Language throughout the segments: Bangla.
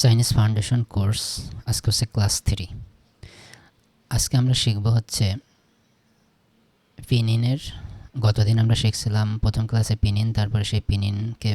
চাইনিজ ফাউন্ডেশন কোর্স আজকে হচ্ছে ক্লাস থ্রি আজকে আমরা শিখব হচ্ছে পিনিনের গতদিন আমরা শিখছিলাম প্রথম ক্লাসে পিনিন তারপরে সেই পিনিনকে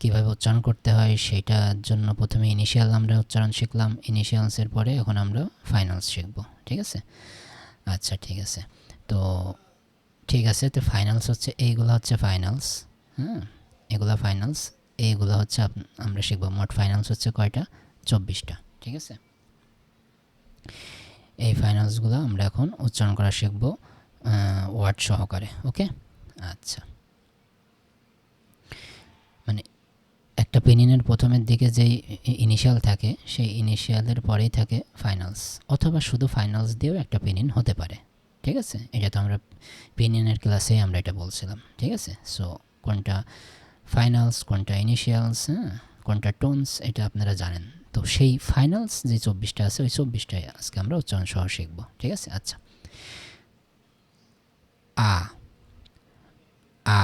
কীভাবে উচ্চারণ করতে হয় সেটার জন্য প্রথমে ইনিশিয়াল আমরা উচ্চারণ শিখলাম। ইনিশিয়ালসের পরে এখন আমরা ফাইনালস শিখব, ঠিক আছে? আচ্ছা ঠিক আছে। তো ঠিক আছে, তো ফাইনালস হচ্ছে, এইগুলো হচ্ছে ফাইনালস হ্যাঁ এগুলো ফাইনালস এইগুলো হচ্ছে আমরা শিখব। মোট ফাইনালস হচ্ছে কয়টা? চব্বিশটা। ঠিক আছে? এই ফাইনালসগুলো আমরা এখন উচ্চারণ করা শিখব ওয়ার্ড সহকারে, ওকে? আচ্ছা। মানে একটা পেনিনের প্রথমের দিকে যেই ইনিশিয়াল থাকে, সেই ইনিশিয়ালের পরেই থাকে ফাইনালস অথবা শুধু ফাইনালস দিয়েও একটা পেনিন হতে পারে। ঠিক আছে? এটা তো আমরা পেনিনের ক্লাসেই আমরা এটা বলছিলাম। ঠিক আছে? সো কোনটা ফাইনালস কোনটা ইনিশিয়ালস হ্যাঁ কোনটা টোনস এটা আপনারা জানেন। তো সেই ফাইনালস যে চব্বিশটা আছে, ওই চব্বিশটাই আজকে আমরা উচ্চারণ সহ শিখব, ঠিক আছে? আচ্ছা। আ আ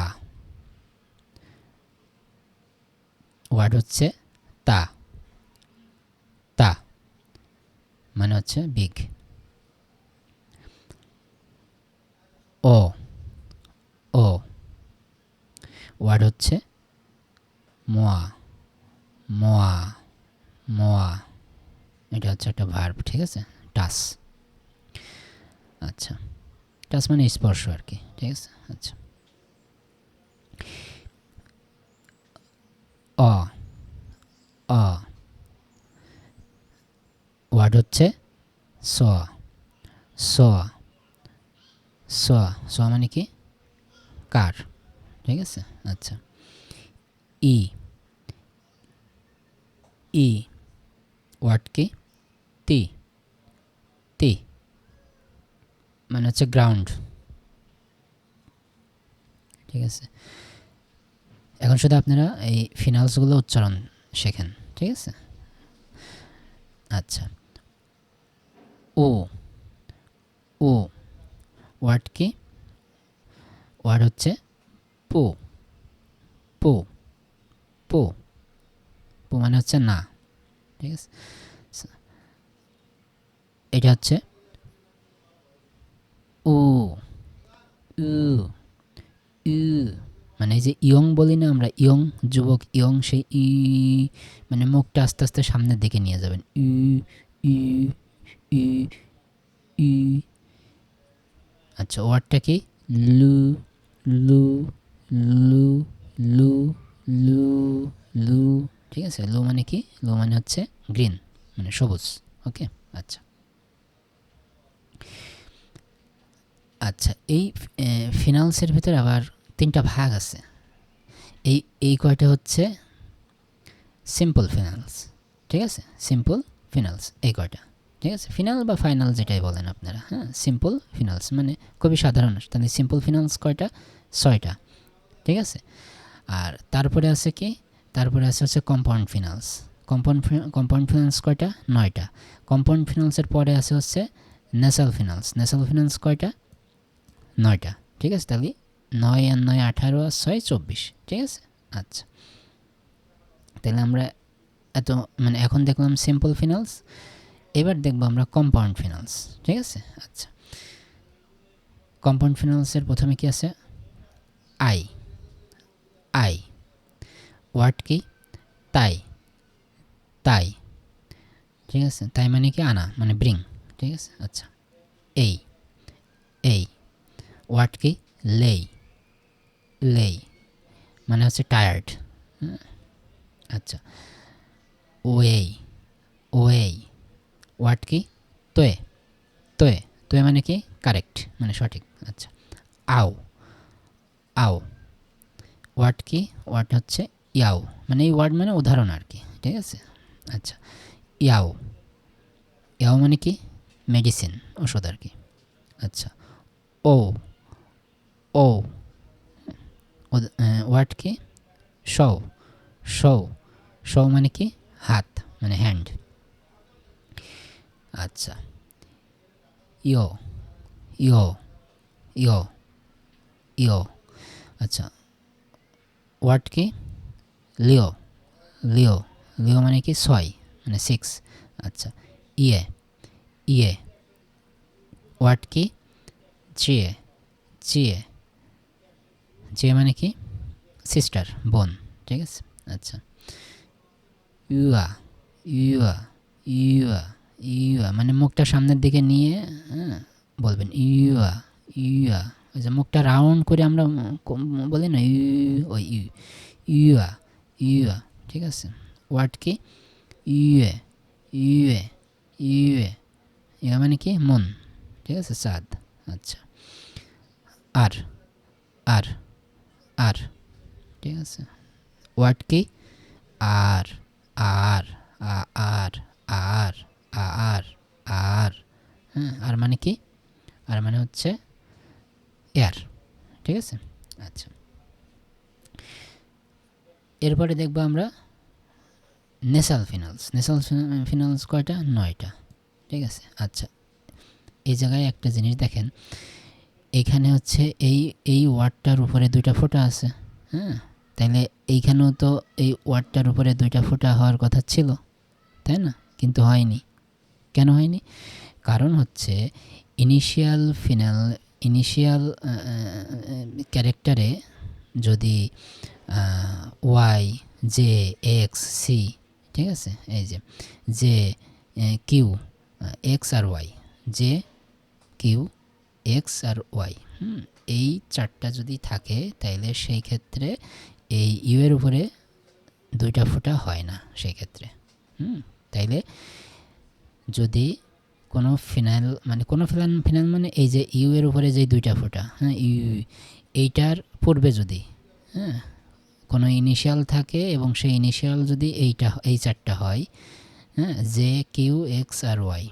ওয়ার্ড হচ্ছে তা তা মানে হচ্ছে বিগ ও ও ওয়ার্ড হচ্ছে মোয়া মোয়া মোয়া। এটা হচ্ছে একটা ভার্ব ঠিক আছে? টাস। আচ্ছা। টাচ মানে স্পর্শ আর কি, ঠিক আছে? আচ্ছা। অ অ। ওয়ার্ড হচ্ছে স স স স মানে কি? কার, ঠিক আছে? আচ্ছা। ই। ই। ওয়ার্ড কি তি তি মানে হচ্ছে গ্রাউন্ড ঠিক আছে? এখন শুধু আপনারা এই ফিনালসগুলো উচ্চারণ শেখেন, ঠিক আছে? আচ্ছা। ও। ও। ওয়ার্ড কি ওয়ার্ড হচ্ছে? পো। পো। পো। মানে হচ্ছে না। ঠিক আছে? এটা হচ্ছে ও উ মানে যে ইয়ং বলি না আমরা, ইয়ং যুবক, ইয়ং সেই ই মানে মুখটা আস্তে আস্তে সামনের দিকে নিয়ে যাবেন। ই ই ই ই আচ্ছা ওয়ার্ডটা কি? লু লু লু লু লু লু ঠিক আছে? লো মানে কি? লো মানে হচ্ছে গ্রিন মানে সবুজ। ওকে আচ্ছা। আচ্ছা এই ফিনালসের ভিতরে আবার তিনটা ভাগ আছে। এই এই কয়টা হচ্ছে সিম্পল ফিনালস ঠিক আছে? সিম্পল ফিনালস এই কয়টা। ঠিক আছে? ফিনাল বা ফাইনাল যেটাই বলেন আপনারা হ্যাঁ? সিম্পল ফিনালস মানে খুবই সাধারণ। তাহলে সিম্পল ফিনালস কয়টা? ছয়টা। ঠিক আছে? আর তারপরে আছে কি? তারপরে আছে হচ্ছে compound finance compound compound finance কয়টা? নয়টা। কম্পাউন্ড ফিনান্সের পরে আছে হচ্ছে নেসাল ফিনান্স নেসাল ফিনান্স কয়টা? নয়টা। ঠিক আছে, তাহলে নয় আর নয় আঠারো আর ছয় চব্বিশ। ঠিক আছে? আচ্ছা। তাহলে আমরা এত মানে এখন দেখলাম সিম্পল ফিনান্স এবার দেখব আমরা কম্পাউন্ড ফিনান্স ঠিক আছে? আচ্ছা। কম্পাউন্ড ফিনান্সের প্রথমে কি আছে? আই আই ওয়ার্ড কি? তাই তাই ঠিক আছে? তাই মানে কি? আনা মানে ব্রিং ঠিক আছে? আচ্ছা। এই এই ওয়ার্ড কি? লেই লেই মানে হচ্ছে টায়ার্ড আচ্ছা। ওয়েই ওয়েই ওয়ার্ড কি? তোয়ে তোয়ে তোয়ে মানে কি? কারেক্ট মানে সঠিক। আচ্ছা। আও আও ওয়ার্ড কি? ওয়ার্ড হচ্ছে? ইয়াও মানে এই ওয়ার্ড মানে উদাহরণ আর কি ঠিক আছে? আচ্ছা ইয়াও ইয়াও মানে কি? মেডিসিন ওষুধ আর কি আচ্ছা ও ও ওয়ার্ড কি? শও শও শও মানে কি? হাত মানে হ্যান্ড আচ্ছা ইয়ো ইয়ো ইয়ো ইয়ো আচ্ছা ওয়ার্ড কি? লিও লিও লিও মানে কি? ছয় মানে সিক্স আচ্ছা। ইয়ে ইয়ে ওয়াট কি? চিয়ে চিয়ে চিয়ে মানে কি? সিস্টার, বোন, ঠিক আছে? আচ্ছা। ইউয়া ইউয়া ইউয়া ইউয়া মানে মুখটা সামনের দিকে নিয়ে হ্যাঁ বলবেন, ইউয়া ইউয়া, ওই যে মুখটা রাউন্ড করে আমরা বলি না, ইউ, ওই, ইউ, ইউয়া ইউয়া ঠিক আছে ওয়ার্ড কি ইউএ ইউএ ইউএ ইয়া মানে কি মন ঠিক আছে চাঁদ আচ্ছা আর আর আর ঠিক আছে ওয়ার্ড কি আর আর আর আর আর আর হ্যাঁ আর মানে কি আর মানে হচ্ছে এয়ার ঠিক আছে আচ্ছা এরপরে দেখব আমরা নেসাল ফিনালস। নেসাল ফিনালস কয়টা? নয়টা। ঠিক আছে? আচ্ছা। এই জায়গায় একটা জিনিস দেখেন। এখানে হচ্ছে এই এই ওয়ার্ডটার উপরে দুইটা ফোঁটা আছে। হ্যাঁ? তাহলে এইখানেও তো এই ওয়ার্ডটার উপরে দুইটা ফোঁটা হওয়ার কথা ছিল, তাই না? কিন্তু হয়নি। কেন হয়নি? কারণ হচ্ছে ইনিশিয়াল ফিনাল, ইনিশিয়াল ক্যারেক্টারে যদি ওয়াই, জে, এক্স, সি, ঠিক আছে? এই যে, জে কিউ এক্স আর ওয়াই, জে, কিউ, এক্স আর ওয়াই, হুম, এই চারটা যদি থাকে, তাইলে সেই ক্ষেত্রে এই ইউ এর উপরে দুইটা ফোঁটা হয় না সেই ক্ষেত্রে, হুম, তাইলে যদি কোনো ফিনাইল মানে কোনো ফিনাল ফিনাইল মানে এই যে ইউ এর উপরে যে দুইটা ফোঁটা হ্যাঁ ইউ, এইটার পূর্বে যদি হ্যাঁ কোনো ইনিশিয়াল থাকে এবং সেই ইনিশিয়াল যদি এইটা, এই চারটা হয় হ্যাঁ J Q X R Y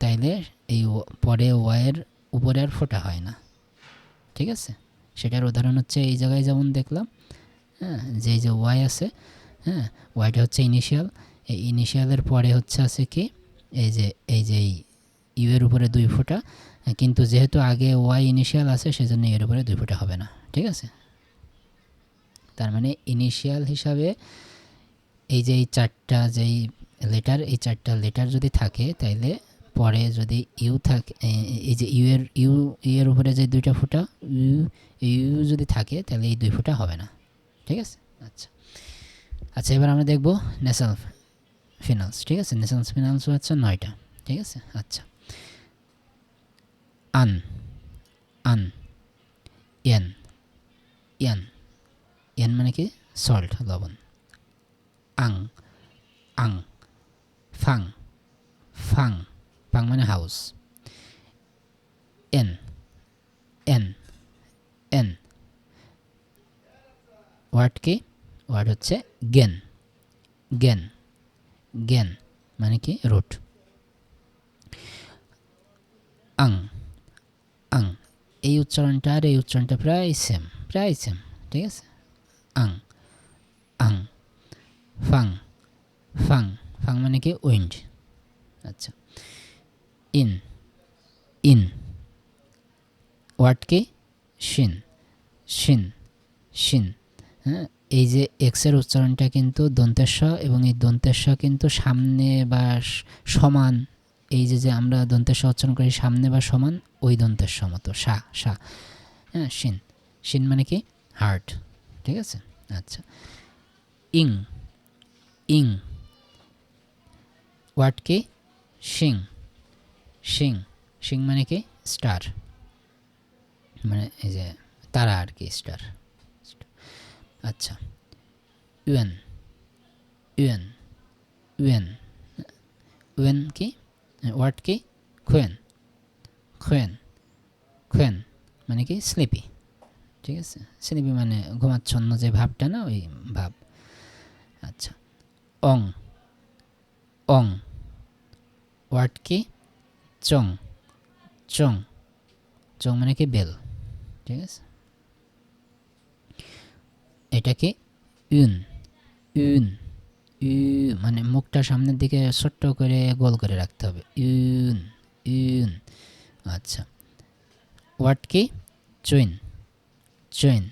তাইলে এই পরে ওয়াইয়ের উপরে আর ফোটা হয় না। ঠিক আছে? সেটার উদাহরণ হচ্ছে এই জায়গায় যেমন দেখলাম হ্যাঁ যে যে ওয়াই আছে হ্যাঁ ওয়াইটা হচ্ছে ইনিশিয়াল এই ইনিশিয়ালের পরে হচ্ছে আছে কি, এই যে এই যে ইউ এর উপরে দুই ফোঁটা, কিন্তু যেহেতু আগে ওয়াই ইনিশিয়াল আছে, সেজন্য এর উপরে দুই ফোঁটা হবে না। ঠিক আছে? তার মানে ইনিশিয়াল হিসাবে এই যে এই চারটা যেই লেটার এই চারটা লেটার যদি থাকে, তাইলে পরে যদি ইউ থাকে, এই যে ইউ এর ইউ এর উপরে যে দুইটা ফুটা ইউ ইউ যদি থাকে তাহলে এই দুই ফুটা হবে না। ঠিক আছে? আচ্ছা। আচ্ছা এবার আমরা দেখব ন্যাশনাল ফিনালস ঠিক আছে? ন্যাশনাল ফিনান্স হচ্ছে নয়টা। ঠিক আছে? আচ্ছা। আন আন এন এন এন মানে কি? সল্ট লবণ। আং আং, ফাং ফাং ফাং মানে হাউস এন এন এন ওয়ার্ড কি? ওয়ার্ড হচ্ছে জ্ঞান জ্ঞান জ্ঞান মানে কি? রুট আং আং। এই উচ্চারণটা আর এই উচ্চারণটা প্রায় সেম প্রায় সেম ঠিক আছে? আং আং ফাং ফাং ফাং মানে কি? উইন্ড আচ্ছা। ইন ইন ওয়ার্ড কি? শিন শিন শিন হ্যাঁ এই যে এক্সের উচ্চারণটা কিন্তু দন্তেস্ব এবং এই দন্তেস্ব কিন্তু সামনে বা সমান। এই যে যে আমরা দন্তেস্ব উচ্চারণ করি সামনে বা সমান, ওই দন্তেস্ব মতো, সা সা। হ্যাঁ শিন শিন মানে কি? হার্ট ঠিক আছে? আচ্ছা। ইং ইং। ওয়ার্ড কি? শিং। শিং। মানে কি? স্টার। মানে এই যে তারা আর কি, স্টার। আচ্ছা। ইউএন। ইউএন। ইউএন। ইউএন কি? ওয়ার্ড কি? খুয়েন। খুয়েন। খুয়েন মানে কি? স্লিপি। ঠিক আছে? স্লিপি মানে ঘুমাচ্ছন্ন যে ভাবটা না, ওই ভাব। আচ্ছা। অং। অং। ওয়ার্ড কি? চং। চং। চং মানে কি? বেল। ঠিক আছে? এটা কি? ইউন। ইউন। ইউ মানে মুখটা সামনের দিকে ছোট্ট করে গোল করে রাখতে হবে। ইউন। ইউন। আচ্ছা। ওয়ার্ড কি? চুইন চুইন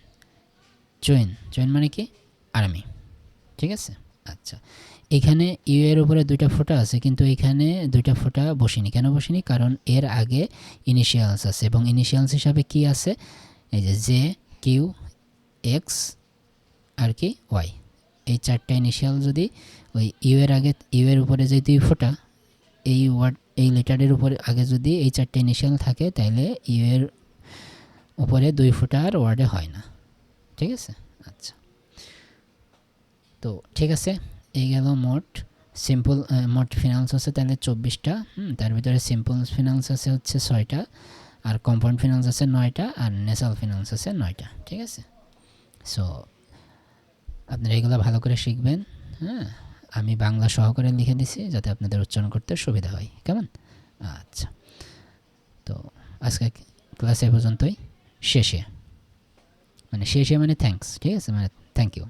চুইন চুইন মানে কি? আর্মি। ঠিক আছে? আচ্ছা। এখানে ইউ এর উপরে দুইটা ফোঁটা আছে, কিন্তু এখানে দুইটা ফোঁটা বসিনি। কেন বসিনি? কারণ এর আগে ইনিশিয়ালস আছে, এবং ইনিশিয়ালস হিসাবে কি আছে? এই যে জে, কিউ, এক্স আর কি, ওয়াই। এই চারটা ইনিশিয়াল যদি ওই ইউ এর আগে, ইউ এর উপরে যে দুই ফোঁটা, এই ওয়ার্ড এই লেটারের উপরে আগে যদি এই চারটে ইনিশিয়াল থাকে, তাহলে ইউ এর উপরে দুই ফোঁটা আর ওয়ার্ডে হয় না। ঠিক আছে? আচ্ছা। তো ঠিক আছে এই গেল মোট সিম্পল মোট ফিনান্স আছে তাহলে চব্বিশটা হুম, তার ভিতরে সিম্পল ফিনান্স আছে হচ্ছে ছয়টা আর কম্পাউন্ড ফিনান্স আছে নয়টা আর ন্যাচারাল ফিনান্স আছে নয়টা ঠিক আছে? সো আপনারা এগুলো ভালো করে শিখবেন হ্যাঁ? আমি বাংলা সহকারে লিখে দিছি যাতে আপনাদের উচ্চারণ করতে সুবিধা হয় কেমন? আচ্ছা। তো আজকে ক্লাস এ পর্যন্তই। শেষে মানে শেষে মানে থ্যাঙ্কস ঠিক আছে মানে থ্যাংক ইউ